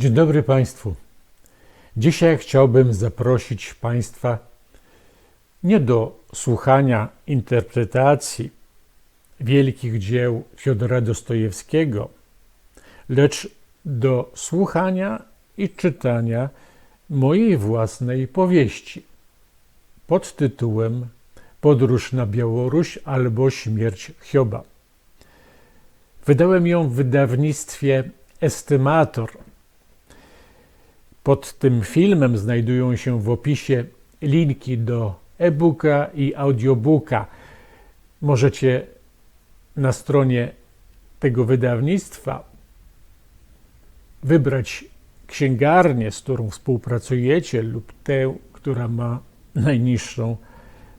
Dzień dobry Państwu. Dzisiaj chciałbym zaprosić Państwa nie do słuchania interpretacji wielkich dzieł Fiodora Dostojewskiego, lecz do słuchania i czytania mojej własnej powieści pod tytułem Podróż na Białoruś albo Śmierć Hioba. Wydałem ją w wydawnictwie Estymator. Pod tym filmem znajdują się w opisie linki do e-booka i audiobooka. Możecie na stronie tego wydawnictwa wybrać księgarnię, z którą współpracujecie, lub tę, która ma najniższą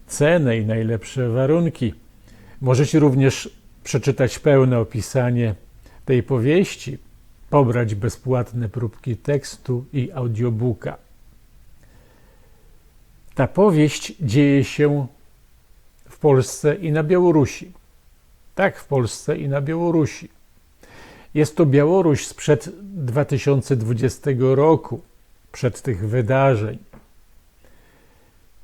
cenę i najlepsze warunki. Możecie również przeczytać pełne opisanie tej powieści, pobrać bezpłatne próbki tekstu i audiobooka. Ta powieść dzieje się w Polsce i na Białorusi. Tak, w Polsce i na Białorusi. Jest to Białoruś sprzed 2020 roku, przed tych wydarzeń.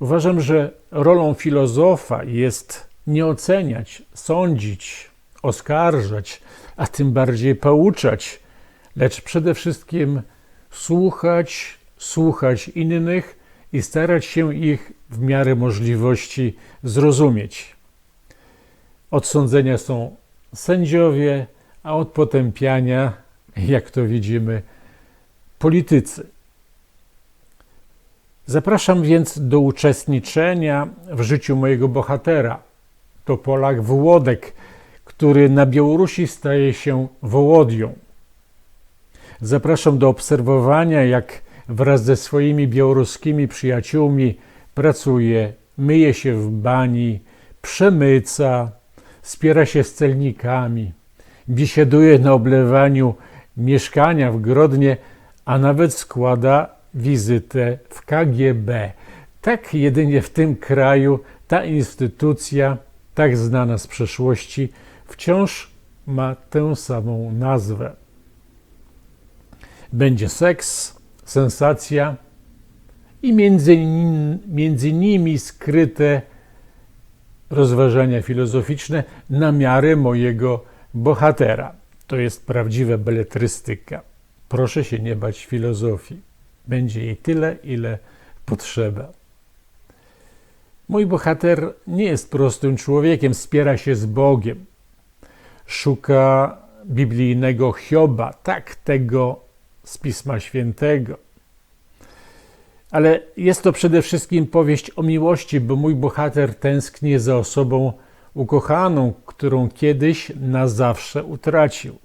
Uważam, że rolą filozofa jest nie oceniać, sądzić, oskarżać, a tym bardziej pouczać, lecz przede wszystkim słuchać, słuchać innych i starać się ich w miarę możliwości zrozumieć. Od sądzenia są sędziowie, a od potępiania, jak to widzimy, politycy. Zapraszam więc do uczestniczenia w życiu mojego bohatera. To Polak Włodek, który na Białorusi staje się Wołodią. Zapraszam do obserwowania, jak wraz ze swoimi białoruskimi przyjaciółmi pracuje, myje się w bani, przemyca, spiera się z celnikami, biesiaduje na oblewaniu mieszkania w Grodnie, a nawet składa wizytę w KGB. Tak jedynie w tym kraju ta instytucja, tak znana z przeszłości, wciąż ma tę samą nazwę. Będzie seks, sensacja i między, między nimi skryte rozważania filozoficzne na miarę mojego bohatera. To jest prawdziwa beletrystyka. Proszę się nie bać filozofii. Będzie jej tyle, ile potrzeba. Mój bohater nie jest prostym człowiekiem, spiera się z Bogiem. Szuka biblijnego Hioba, tak tego z Pisma Świętego. Ale jest to przede wszystkim powieść o miłości, bo mój bohater tęskni za osobą ukochaną, którą kiedyś na zawsze utracił.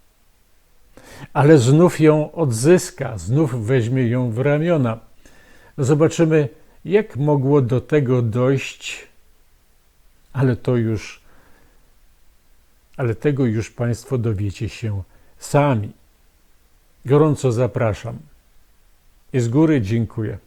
Ale znów ją odzyska, znów weźmie ją w ramiona. Zobaczymy, jak mogło do tego dojść, ale to już, ale tego już Państwo dowiecie się sami. Gorąco zapraszam. I z góry dziękuję.